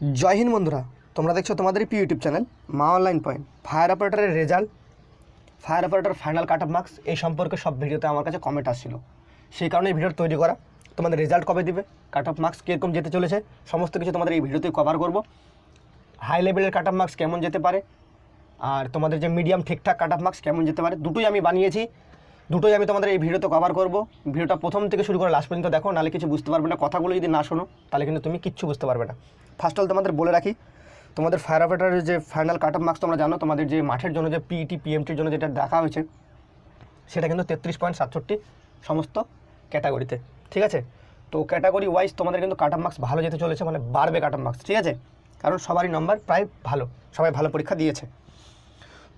জয় হিন্দ বন্ধুরা, তোমরা দেখছ তোমাদের প্রিয় YouTube channel Maa online point. Fire অপারেটরের result fire operator final cut off marks এই সম্পর্কে সব ভিডিওতে আমার কাছে কমেন্ট আসছিল। সেই কারণে এই ভিডিওটা তৈরি করা। তোমাদের রেজাল্ট কবে দিবে কাট অফ মার্কস কীরকম যেতে চলেছে, সমস্ত কিছু তোমাদের এই ভিডিওতেই কভার করব। হাই লেভেলের কাট অফ মার্কস কেমন যেতে পারে, আর তোমাদের যে মিডিয়াম ঠিকঠাক কাট অফ মার্কস কেমন যেতে পারে, দুটোই আমি বানিয়েছি। দুটোই আমি তোমাদের এই ভিডিওতে কভার করব। ভিডিওটা প্রথম থেকে শুরু করে লাস্ট পর্যন্ত দেখো, নাহলে কিছু বুঝতে পারবে না। কথাগুলো যদি না শোনো, তাহলে কিন্তু তুমি কিচ্ছু বুঝতে পারবে না। ফার্স্ট অল তোমাদের বলে রাখি, তোমাদের ফায়ার অপারেটারের যে ফাইনাল কাট অফ মার্কস তোমরা জানো, তোমাদের যে মাঠের জন্য, যে পিইটি পিএমটির জন্য যেটা দেখা হয়েছে, সেটা কিন্তু তেত্রিশ পয়েন্ট সাতষট্টি সমস্ত ক্যাটাগরিতে ঠিক আছে? তো ক্যাটাগরি ওয়াইজ তোমাদের কিন্তু কাট অফ মার্কস ভালো যেতে চলেছে মানে বাড়বে কাট অফ মার্কস ঠিক আছে? কারণ সবারই নম্বর প্রায় ভালো, সবাই ভালো পরীক্ষা দিয়েছে।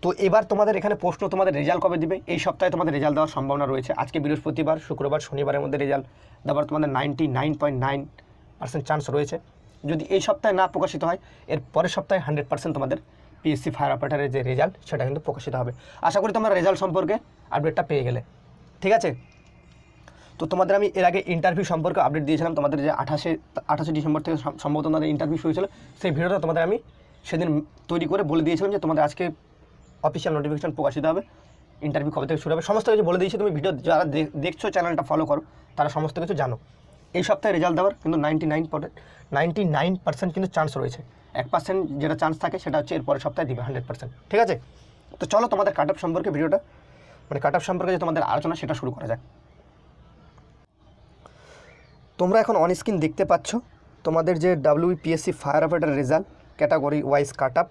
তো এবার তোমাদের এখানে প্রশ্ন তোমাদের রেজাল্ট কবে দিবে? এই সপ্তাহে তোমাদের রেজাল্ট দেওয়ার সম্ভাবনা রয়েছে। আজকে বৃহস্পতিবার, শুক্রবার, শনিবারের মধ্যে রেজাল্ট দেওয়ার তোমাদের ninety nine point nine percent chance রয়েছে। যদি এই সপ্তাহে না প্রকাশিত হয়, এর পরের সপ্তাহে হান্ড্রেড পার্সেন্ট তোমাদের পিএসসি ফায়ার অপারেটারের যে রেজাল্ট, সেটা কিন্তু প্রকাশিত হবে। আশা করি তোমরা রেজাল্ট সম্পর্কে আপডেটটা পেয়ে গেলে। ঠিক আছে? তো তোমাদের আমি এর আগে ইন্টারভিউ সম্পর্কে আপডেট দিয়েছিলাম। তোমাদের যে আঠাশে আঠাশে ডিসেম্বর থেকে সম্ভবত তোমাদের ইন্টারভিউ শুরু হয়েছিল সেই ভিডিওটা তোমাদের আমি সেদিন তৈরি করে বলে দিয়েছিলাম যে তোমাদের আজকে অফিসিয়াল নোটিফিকেশন প্রকাশিত হবে ইন্টারভিউ কবে থেকে শুরু হবে, সমস্ত কিছু বলে দিয়েছি তুমি ভিডিও যারা দেখছ চ্যানেলটা ফলো করো, তারা সমস্ত কিছু জানো। এই সপ্তাহে রেজাল্ট দেওয়ার কিন্তু ninety nine ninety nine percent কিন্তু চান্স রয়েছে। এক পার্সেন্ট যেটা চান্স থাকে সেটা হচ্ছে এর পরের সপ্তাহে দিবে হান্ড্রেড পার্সেন্ট ঠিক আছে? তো চলো তোমাদের কাট অফ সম্পর্কে ভিডিওটা মানে কাট অফ সম্পর্কে যে তোমাদের আলোচনা, সেটা শুরু করা যাক। তোমরা এখন অন স্ক্রিন দেখতে পাচ্ছ, তোমাদের যে WPSC fire operator result category wise cut up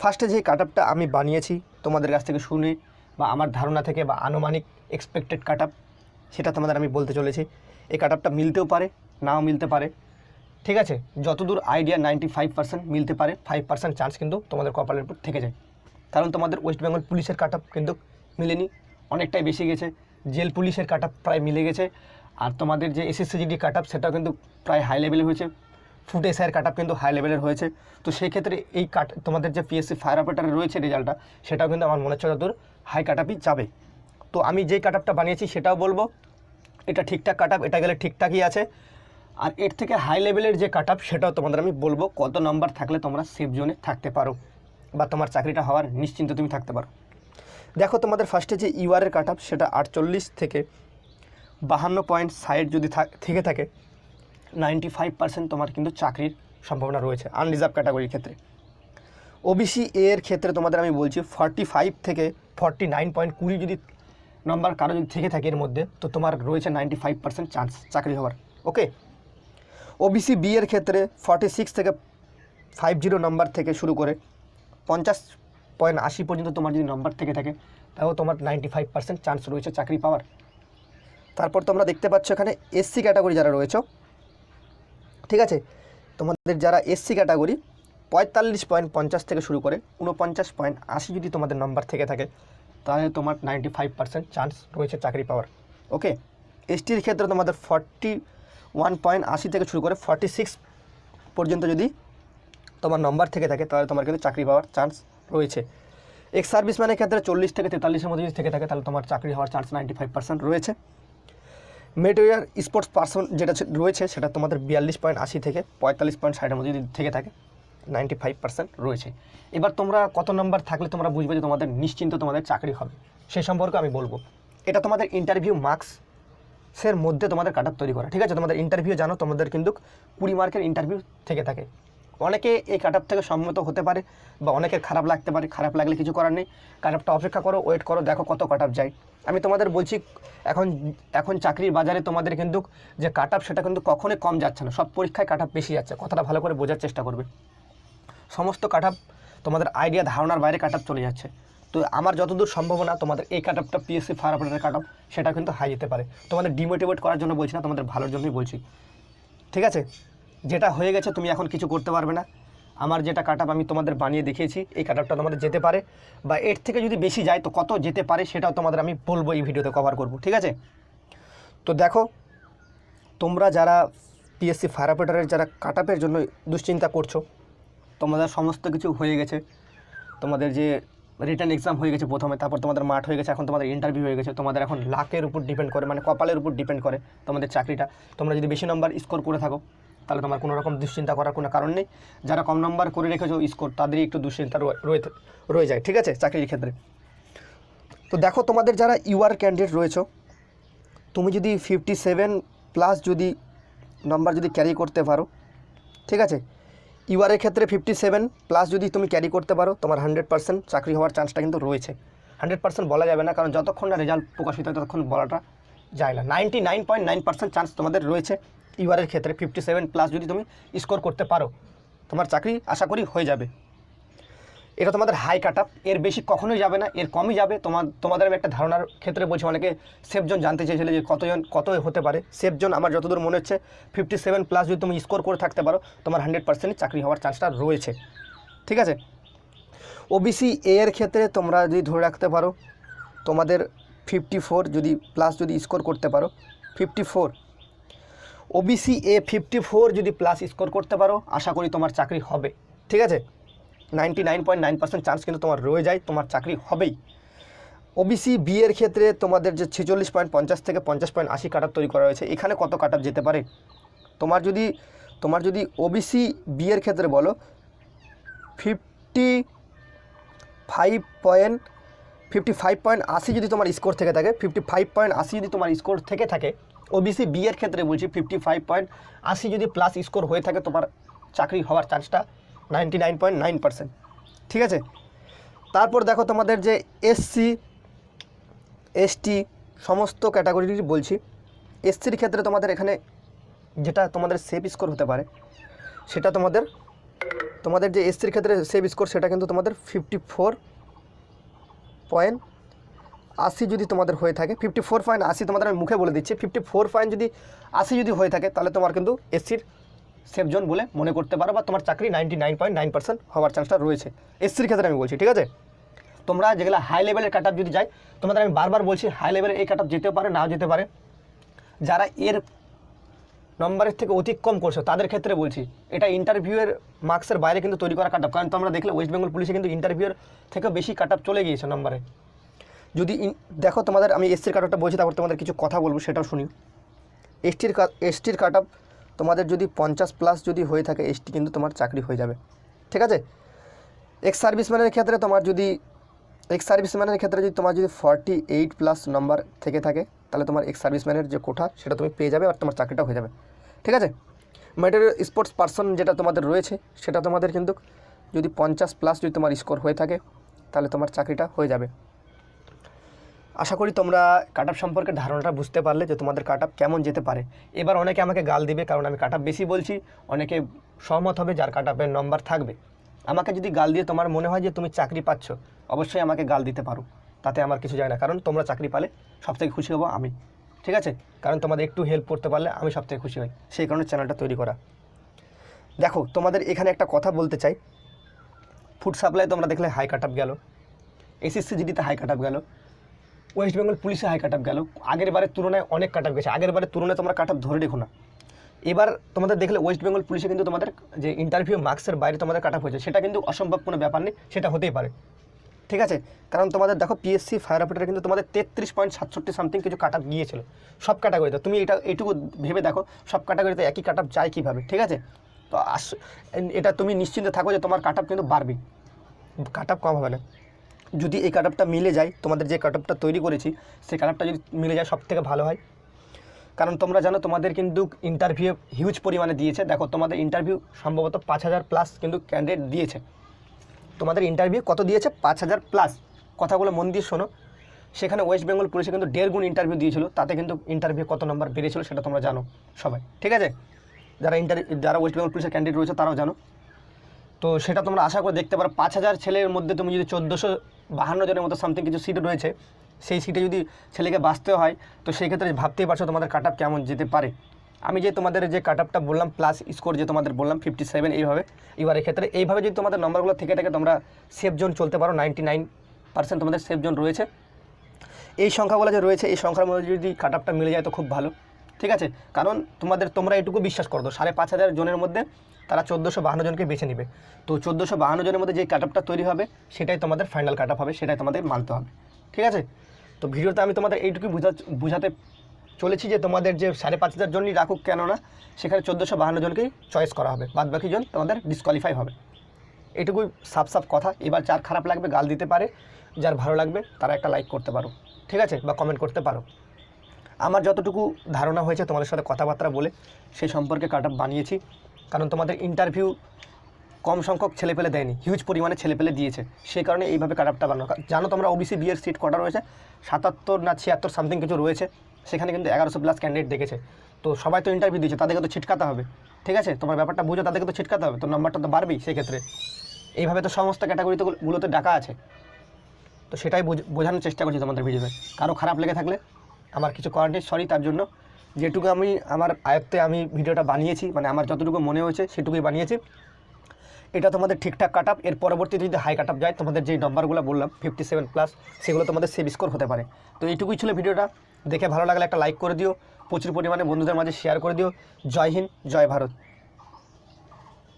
ফার্স্টে যে কাট আপটা আমি বানিয়েছি, তোমাদের কাছ থেকে শুনে, বা আমার ধারণা থেকে, বা আনুমানিক এক্সপেক্টেড কাট আপ সেটা তোমাদের আমি বলতে চলেছি। এই কাট আপটা মিলতেও পারে, নাও মিলতে পারে। ঠিক আছে? যতদূর আইডিয়া নাইনটি ফাইভ পার্সেন্ট মিলতে পারে ফাইভ পার্সেন্ট চান্স কিন্তু তোমাদের কপালের উপর থেকে যায়। কারণ তোমাদের ওয়েস্ট বেঙ্গল পুলিশের কাট আপ কিন্তু মিলেনি, অনেকটাই বেশি গেছে। জেল পুলিশের কাট আপ প্রায় মিলে গেছে। আর তোমাদের যে এসএসসিজিডি কাট আপ সেটাও কিন্তু প্রায় হাই লেভেলে হয়েছে। ফুট এসআইয়ের কাট আপ কিন্তু হাই লেভেলের হয়েছে। তো সেই ক্ষেত্রে এই কাট তোমাদের যে পিএসসি ফায়ার অপারেটার রয়েছে রেজাল্টটা সেটাও কিন্তু আমার মনে হচ্ছে যতদূর হাই কাট আপই যাবে। তো আমি যেই কাট আপটা বানিয়েছি সেটাও বলব, এটা ঠিকঠাক কাট আপ এটা গেলে ঠিকঠাকই আছে। আর এর থেকে হাই লেভেলের যে কাট আপ সেটাও তোমাদের আমি বলব, কত নাম্বার থাকলে তোমরা সেফ জোনে থাকতে পারো বা তোমার চাকরিটা হওয়ার নিশ্চিন্ত তুমি থাকতে পারো। দেখো তোমাদের ফার্স্টে যে ইউআরের কাট আপ সেটা আটচল্লিশ থেকে বাহান্ন পয়েন্ট সাইড যদি থেকে থাকে নাইনটি ফাইভ পার্সেন্ট তোমার কিন্তু চাকরির সম্ভাবনা রয়েছে আনরিজার্ভ ক্যাটাগরির ক্ষেত্রে। ওবিসি এর ক্ষেত্রে তোমাদের আমি বলছি ফর্টি ফাইভ থেকে ফর্টি নাইন পয়েন্ট কুড়ি যদি নম্বর কারও যদি থেকে থাকে এর মধ্যে, তো তোমার রয়েছে নাইনটি ফাইভ পার্সেন্ট চান্স চাকরি হওয়ার ওকে ওবিসি বি এর ক্ষেত্রে ফর্টি সিক্স থেকে ফাইভ জিরো নাম্বার থেকে শুরু করে পঞ্চাশ পয়েন্ট আশি পর্যন্ত তোমার যদি নাম্বার থেকে থাকে, তাও তোমার নাইনটি ফাইভ পার্সেন্ট চান্স রয়েছে চাকরি পাওয়ার। তারপর তোমরা দেখতে পাচ্ছ এখানে এসসি ক্যাটাগরি যারা রয়েছে ঠিক আছে? তোমাদের যারা এসসি ক্যাটাগরি পঁয়তাল্লিশ পয়েন্ট পঞ্চাশ থেকে শুরু করে উনপঞ্চাশ পয়েন্ট আশি যদি তোমাদের নম্বর থেকে থাকে, তাহলে তোমার নাইনটি ফাইভ পার্সেন্ট চান্স রয়েছে চাকরি পাওয়ার। ওকে এসটির ক্ষেত্রে তোমাদের ফর্টি ওয়ান পয়েন্ট আশি থেকে শুরু করে ফর্টি সিক্স পর্যন্ত যদি তোমার নম্বর থেকে থাকে, তাহলে তোমার কিন্তু চাকরি পাওয়ার চান্স রয়েছে। এক্স সার্ভিসম্যানের ক্ষেত্রে চল্লিশ থেকে তেতাল্লিশের মধ্যে যদি থেকে থাকে, তাহলে তোমার চাকরি হওয়ার চান্স নাইনটি ফাইভ পার্সেন্ট রয়েছে। মেটেরিয়াল স্পোর্টস পার্সন যেটা রয়েছে, সেটা তোমাদের বিয়াল্লিশ পয়েন্ট আশি থেকে পঁয়তাল্লিশ পয়েন্ট ষাটের মধ্যে যদি থেকে থাকে নাইনটি ফাইভ পার্সেন্ট রয়েছে। এবার তোমরা কত নম্বর থাকলে তোমরা বুঝবে যে তোমাদের নিশ্চিন্ত তোমাদের চাকরি হবে। সে সম্পর্কে আমি বলব। এটা তোমাদের ইন্টারভিউ মার্কস সের মধ্যে তোমাদের কাট তৈরি করা। ঠিক আছে? তোমাদের ইন্টারভিউ জানো, তোমাদের কিন্তু কুড়ি মার্কের ইন্টারভিউ থেকে থাকে। অনেকে এই কাট থেকে সম্মত হতে পারে বা অনেকের খারাপ লাগতে পারে, খারাপ লাগলে কিছু করার নেই। কাট অপেক্ষা করো ওয়েট করো, দেখো কত কাট যায়। আমি তোমাদের বলছি, এখন এখন চাকরির বাজারে তোমাদের কিন্তু যে কাট সেটা কিন্তু কখনোই কম যাচ্ছে না। সব পরীক্ষায় কাট বেশি যাচ্ছে। কথাটা ভালো করে বোঝার চেষ্টা করবে। সমস্ত কাট তোমাদের আইডিয়া ধারণার বাইরে কাট চলে যাচ্ছে। তো আমার যতদূর সম্ভাবনা, তোমাদের এই কাট আপটা পিএসসি অপারেটার কাট সেটা কিন্তু হাই যেতে পারে। তোমাদের ডিমোটিভেট করার জন্য বলছি না, তোমাদের ভালোর জন্যই বলছি। ঠিক আছে? যেটা হয়ে গেছে, তুমি এখন কিছু করতে পারবে না। আমার যেটা কাট আমি তোমাদের বানিয়ে দেখিয়েছি, এই কাট তোমাদের যেতে পারে বা এর থেকে যদি বেশি যায়, তো কত যেতে পারে সেটাও তোমাদের আমি বলব এই ভিডিওতে কভার করব, ঠিক আছে? তো দেখো, তোমরা যারা পিএসসি ফায়ার অপারেটারের যারা কাট জন্য দুশ্চিন্তা করছ, তোমাদের সমস্ত কিছু হয়ে গেছে। তোমাদের যে রিটার্ন এক্সাম হয়ে গেছে প্রথমে, তারপর তোমাদের মাঠ হয়ে গেছে, এখন তোমাদের ইন্টারভিউ হয়ে গেছে, তোমাদের এখন লাকের উপর ডিপেন্ড করে মানে কপালের উপর ডিপেন্ড করে তোমাদের চাকরিটা। তোমরা যদি বেশি নম্বর স্কোর করে থাকো তাহলে তোমার কোনো রকম দুশ্চিন্তা করার কোনো কারণ নেই। যারা কম নম্বর করে রেখেছো স্কোর তাদেরই একটু দুশ্চিন্তা রয়ে- রয়ে যায়, ঠিক আছে? চাকরির ক্ষেত্রে। তো দেখো, তোমাদের যারা ইউআর ক্যান্ডিডেট রয়েছে, তুমি যদি ফিফটি সেভেন প্লাস যদি নাম্বার যদি ক্যারি করতে পারো, ঠিক আছে? ইউআরের ক্ষেত্রে ফিফটি সেভেন প্লাস যদি তুমি ক্যারি করতে পারো, তোমার হান্ড্রেড পার্সেন্ট চাকরি হওয়ার চান্সটা কিন্তু রয়েছে। হান্ড্রেড পার্সেন্ট বলা যাবে না, কারণ যতক্ষণ না রেজাল্ট প্রকাশিত হয়, ততক্ষণ বলাটা যায় না। Ninety nine point nine percent chance তোমাদের রয়েছে। ইউআরের ক্ষেত্রে ফিফটি সেভেন প্লাস যদি তুমি স্কোর করতে পারো, তোমার চাকরি আশা করি হয়ে যাবে। এটা তোমাদের হাই কাট আপ এর বেশি কখনোই যাবে না, এর কমই যাবে। তোমার তোমাদের আমি একটা ধারণার ক্ষেত্রে বলছি, অনেকে সেফজন জানতে চেয়েছিলে যে কতজন, কত হতে পারে। সেফজন আমার যতদূর মনে হচ্ছে ফিফটি সেভেন প্লাস যদি তুমি স্কোর করে থাকতে পারো, তোমার হান্ড্রেড পার্সেন্ট চাকরি হওয়ার চান্সটা রয়েছে। ঠিক আছে? ওবিসি এ এর ক্ষেত্রে তোমরা যদি ধরে রাখতে পারো, তোমাদের ফিফটি ফোর যদি প্লাস যদি স্কোর করতে পারো fifty four OBC A fifty four যদি প্লাস স্কোর করতে পারো, আশা করি তোমার চাকরি হবে। ঠিক আছে? Ninety nine point nine percent chance কিন্তু তোমার রয়ে যায়, তোমার চাকরি হবেই। ওবিসি বি এর ক্ষেত্রে তোমাদের যে ছেচল্লিশ পয়েন্ট পঞ্চাশ থেকে পঞ্চাশ পয়েন্ট আশি কাট তৈরি করা হয়েছে, এখানে কত কাট যেতে পারে? তোমার যদি তোমার যদি ওবিসি বি এর ক্ষেত্রে বলো fifty five point fifty five point আশি যদি তোমার স্কোর থেকে থাকে ফিফটি ফাইভ পয়েন্ট আশি যদি তোমার স্কোর থেকে থাকে ওবিসি বি এর ক্ষেত্রে বলছি ফিফটি ফাইভ পয়েন্ট আশি যদি প্লাস স্কোর হয়ে থাকে তোমার চাকরি হওয়ার চান্সটা ninety nine point nine percent ঠিক আছে? তারপর দেখো তোমাদের যে এসসি এসটি সমস্ত ক্যাটাগরির বলছি। এসসির ক্ষেত্রে তোমাদের এখানে যেটা তোমাদের সেফ স্কোর হতে পারে, সেটা তোমাদের তোমাদের যে এসসির ক্ষেত্রে সেভ স্কোর সেটা কিন্তু তোমাদের ফিফটি ফোর পয়েন্ট আশি যদি তোমাদের হয়ে থাকে ফিফটি ফোর পয়েন্ট আশি তোমাদের আমি মুখে বলে দিচ্ছি ফিফটি ফোর পয়েন্ট যদি আশি যদি হয়ে থাকে, তাহলে তোমার কিন্তু এসসির সেফ জোন বলে মনে করতে পারো বা তোমার চাকরি ninety nine point nine percent হওয়ার চান্সটা রয়েছে। এসসির ক্ষেত্রে আমি বলছি, ঠিক আছে? তোমরা যেগুলো হাই লেভেলের কাট যদি যায়, তোমাদের আমি বারবার বলছি হাই লেভেলের এই কাট যেতে পারে, নাও যেতে পারে। যারা এর নম্বরের থেকে অতিক্রম করছ, তাদের ক্ষেত্রে বলছি, এটা ইন্টারভিউয়ের মার্কসের বাইরে কিন্তু তৈরি করা কাট কারণ তোমরা দেখলে ওয়েস্ট বেঙ্গল পুলিশে কিন্তু ইন্টারভিউয়ের থেকে বেশি কাট চলে গিয়েছে নম্বরে যদি দেখো তোমাদের, আমি এসটির কাট বলছি, তারপর তোমাদের কিছু কথা বলব, সেটাও শুনি। এসটির এসটির কাট তোমাদের যদি পঞ্চাশ প্লাস যদি হয়ে থাকে এসটি কিন্তু তোমার চাকরি হয়ে যাবে। ঠিক আছে? এক্স সার্ভিসম্যানের ক্ষেত্রে তোমার যদি এক্স সার্ভিসম্যানের ক্ষেত্রে যদি তোমার যদি ফর্টি এইট প্লাস নম্বর থেকে থাকে, তাহলে তোমার এক্স সার্ভিসম্যানের যে কোঠা, সেটা তুমি পেয়ে যাবে আর তোমার চাকরিটা হয়ে যাবে। ঠিক আছে? ম্যাটেরিয়াল স্পোর্টস পার্সন যেটা তোমাদের রয়েছে, সেটা তোমাদের কিন্তু যদি পঞ্চাশ প্লাস যদি তোমার স্কোর হয়ে থাকে, তাহলে তোমার চাকরিটা হয়ে যাবে। আশা করি তোমরা কাট সম্পর্কে ধারণাটা বুঝতে পারলে যে তোমাদের কাট কেমন যেতে পারে। এবার অনেকে আমাকে গাল দিবে, কারণ আমি কাট বেশি বলছি। অনেকে সহমত হবে যার কাট নম্বর থাকবে। আমাকে যদি গাল দিয়ে তোমার মনে হয় যে তুমি চাকরি পাচ্ছ, অবশ্যই আমাকে গাল দিতে পারো। তাতে আমার কিছু যায় না, কারণ তোমরা চাকরি পালে সবথেকে খুশি হব আমি। ঠিক আছে? কারণ তোমাদের একটু হেল্প করতে পারলে আমি সবথেকে খুশি হই। সেই কারণে চ্যানেলটা তৈরি করা। দেখো, তোমাদের এখানে একটা কথা বলতে চাই। ফুড সাপ্লাই তোমরা দেখলে হাই কাট আপ গেল এসএসসি জিডিতে হাই কাট আপ গেল। ওয়েস্ট বেঙ্গল পুলিশে হাই কাট আপ গেল। আগের বারের তুলনায় অনেক কাট আপ গেছে। আগের বারের তুলনায় তোমরা কাট আপ ধরে রেখো না। এবার তোমাদের দেখলে ওয়েস্ট বেঙ্গল পুলিশে কিন্তু তোমাদের যে ইন্টারভিউ মার্কসের বাইরে তোমাদের কাট আপ হয়েছে, সেটা কিন্তু অসম্ভব কোনো ব্যাপার নেই, সেটা হতেই পারে। ঠিক আছে? কারণ তোমাদের দেখো পিএসসি ফায়ার অপারেটার কিন্তু তোমাদের তেত্রিশ পয়েন্ট সাতষট্টি সামথিং কিছু কাট আপ গিয়েছিল। সব ক্যাটাগরিতে তুমি এটা, এইটুকু ভেবে দেখো, সব ক্যাটাগরিতে একই কাট আপ যায় কীভাবে? ঠিক আছে? তো আস এটা তুমি নিশ্চিন্তে থাকো যে তোমার কাট আপ কিন্তু বাড়বেই। কাট আপ কম হবে না। যদি এই কাট আপটা মিলে যায়, তোমাদের যে কাট আপটা তৈরি করেছি, সেই কাট আপটা যদি মিলে যায় সব থেকে ভালো হয়। কারণ তোমরা জানো, তোমাদের কিন্তু ইন্টারভিউ হিউজ পরিমাণে দিয়েছে। দেখো, তোমাদের ইন্টারভিউ সম্ভবত পাঁচ হাজার প্লাস কিন্তু ক্যান্ডিডেট দিয়েছে। তোমাদের ইন্টারভিউ কত দিয়েছে? পাঁচ হাজার প্লাস কথাগুলো মন দিয়ে শোনো। সেখানে ওয়েস্ট বেঙ্গল পুলিশে কিন্তু দেড় গুণ ইন্টারভিউ দিয়েছিল। তাতে কিন্তু ইন্টারভিউ কত নম্বর বেড়েছিল সেটা তোমরা জানো সবাই। ঠিক আছে? যারা ইন্টার যারা ওয়েস্ট বেঙ্গল পুলিশের ক্যান্ডিডেট রয়েছে, তারাও জানো। তো সেটা তোমরা আশা করে দেখতে পারো। পাঁচ হাজার ছেলের মধ্যে তুমি যদি চোদ্দোশো বাহান্ন জনের মতো সামথিং কিছু সিট রয়েছে, সেই সিটে যদি ছেলেকে বাঁচতে হয়, তো সেই ক্ষেত্রে ভাবতেই পারছ তোমাদের কাট আপ কেমন যেতে পারে। আমি যে তোমাদের যে কাট আপটা বললাম প্লাস স্কোর যে তোমাদের বললাম ফিফটি সেভেন এইভাবে, এবার এক্ষেত্রে এইভাবে যদি তোমাদের নম্বরগুলো থেকে থাকে, তোমরা সেফ জোন চলতে পারো নাইনটি নাইন পার্সেন্ট তোমাদের সেফ জোন রয়েছে। এই সংখ্যাগুলো যে রয়েছে, এই সংখ্যার মধ্যে যদি কাট আপটা মিলে যায়, তো খুব ভালো। ঠিক আছে? কারণ তোমাদের, তোমরা এটুকু বিশ্বাস করো, সাড়ে পাঁচ হাজার জনের মধ্যে তারা চোদ্দোশো বাহান্ন জনকে বেছে নেবে। তো চোদ্দোশো বাহান্ন জনের মধ্যে যে কাট আপটা তৈরি হবে, সেটাই তোমাদের ফাইনাল কাট আপ হবে, সেটাই তোমাদের মানতে হবে। ঠিক আছে? তো ভিডিওতে আমি তোমাদের এইটুকু বুঝা, বুঝাতে চলেছি যে তোমাদের যে সাড়ে পাঁচ হাজার জনই রাখুক কেননা, সেখানে চোদ্দোশো বাহান্ন জনকেই চয়েস করা হবে। বাদ বাকি জন তোমাদের ডিসকোয়ালিফাই হবে। এটুকুই সাফ সাফ কথা। এবার যার খারাপ লাগবে, গাল দিতে পারে। যার ভালো লাগবে, তারা একটা লাইক করতে পারো। ঠিক আছে? বা কমেন্ট করতে পারো। আমার যতটুকু ধারণা হয়েছে তোমাদের সাথে কথাবার্তা বলে সেই সম্পর্কে কাট বানিয়েছি। কারণ তোমাদের ইন্টারভিউ কম সংখ্যক ছেলেপেলে দেয়নি হিউজ পরিমাণে ছেলেপেলে দিয়েছে। সেই কারণে এইভাবে কাট আপটা বানানো জানো তোমরা ওবিসি বিয়ের সিট কটা রয়েছে? সাতাত্তর না ছিয়াত্তর সামথিং কিছু রয়েছে। সেখানে কিন্তু এগারোশো প্লাস ক্যান্ডিডেট দেখেছে। তো সবাই তো ইন্টারভিউ দিয়েছে, তাদেরকে তো ছিটকাতে হবে। ঠিক আছে? তোমার ব্যাপারটা বুঝো, তাদেরকে তো ছিটকাতে হবে। তো নাম্বারটা তো বাড়বেই সেক্ষেত্রে। এইভাবে তো সমস্ত ক্যাটাগরিতে গুলোতে ডাকা আছে। তো সেটাই বোঝ- বোঝানোর চেষ্টা করছি তোমাদের ভিডিওতে। কারও খারাপ লেগে থাকলে আমার কিছু করার নেই সরি তার জন্য। যেটুকু আমি আমার আয়ত্তে আমি ভিডিওটা বানিয়েছি মানে আমার যতটুকু মনে হয়েছে সেটুকুই বানিয়েছি। এটা তোমাদের ঠিকঠাক কাট আপ এর পরবর্তীতে যদি হাই কাট আপ যায়, তোমাদের যেই নম্বরগুলো বললাম ফিফটি সেভেন প্লাস সেগুলো তোমাদের সেভ স্কোর হতে পারে। তো এইটুকুই ছিল ভিডিওটা। দেখে ভালো লাগলে একটা লাইক করে দিও, প্রচুর পরিমাণে বন্ধুদের মাঝে শেয়ার করে দিও। জয় হিন্দ, জয় ভারত।